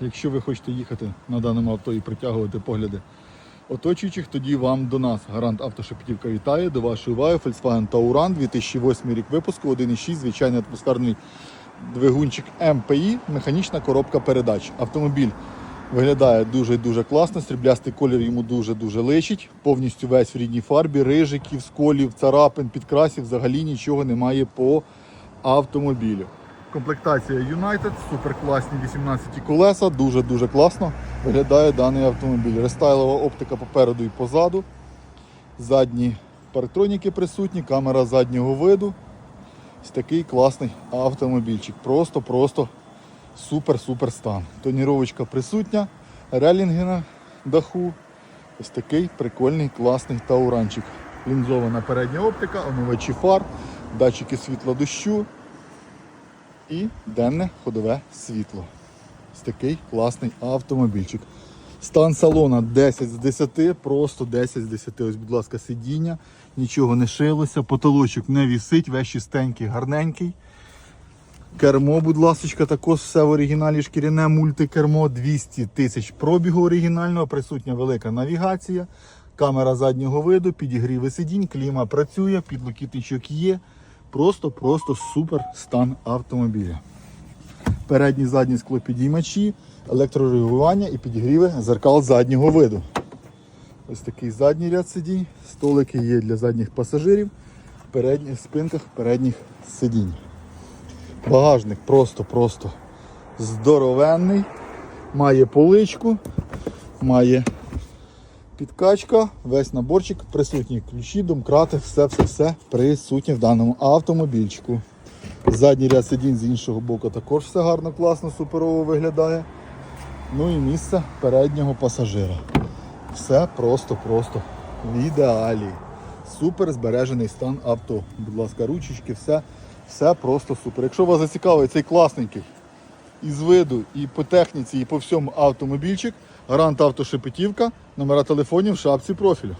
якщо ви хочете їхати на даному авто і притягувати погляди оточуючих, тоді вам до нас гарант автошепетівка вітає. До вашої уваги Volkswagen Tauran 2008 рік випуску, 1.6, звичайний атмосферний двигунчик МПІ, механічна коробка передач. Автомобіль виглядає дуже-дуже класно, сріблястий колір йому дуже-дуже личить. Повністю весь в рідній фарбі, рижиків, сколів, царапин, підкрасів, взагалі нічого немає по автомобілю. Комплектація United, супер класні 18 колеса, дуже-дуже класно виглядає даний автомобіль. Рестайлова оптика попереду і позаду. Задні парктроніки присутні, камера заднього виду. Ось такий класний автомобільчик. Просто-просто супер-супер стан. Тоніровочка присутня, релінги на даху. Ось такий прикольний класний тауранчик. Лінзована передня оптика, омивачі фар, датчики світла дощу і денне ходове світло. Ось такий класний автомобільчик. Стан салона 10 з 10, просто 10 з 10. Ось, будь ласка, сидіння, нічого не шилося, потолочок не вісить, весь чистенький, гарненький. Кермо, будь ласка, також все в оригіналі шкіряне мультикермо, 200 тисяч пробігу оригінального, присутня велика навігація, камера заднього виду, підігріви сидінь, кліма працює, підлокітничок є. Просто-просто супер стан автомобіля. Передні задні склопідіймачі, електрорегулювання і підігріви зеркал заднього виду. Ось такий задній ряд сидінь, столики є для задніх пасажирів, в передніх спинках передніх сидінь. Багажник просто-просто здоровенний. Має поличку, має підкачка, весь наборчик присутні. Ключі, домкрати, все-все-все присутнє в даному автомобільчику. Задній ряд сидінь з іншого боку також все гарно, класно, суперово виглядає. Ну і місце переднього пасажира. Все просто-просто в ідеалі. Супер збережений стан авто. Будь ласка, ручечки, все, все просто супер. Якщо вас зацікавить цей класненький із виду, і по техніці, і по всьому автомобільчик, гарант автошепетівка, номера телефонів в шапці профілю.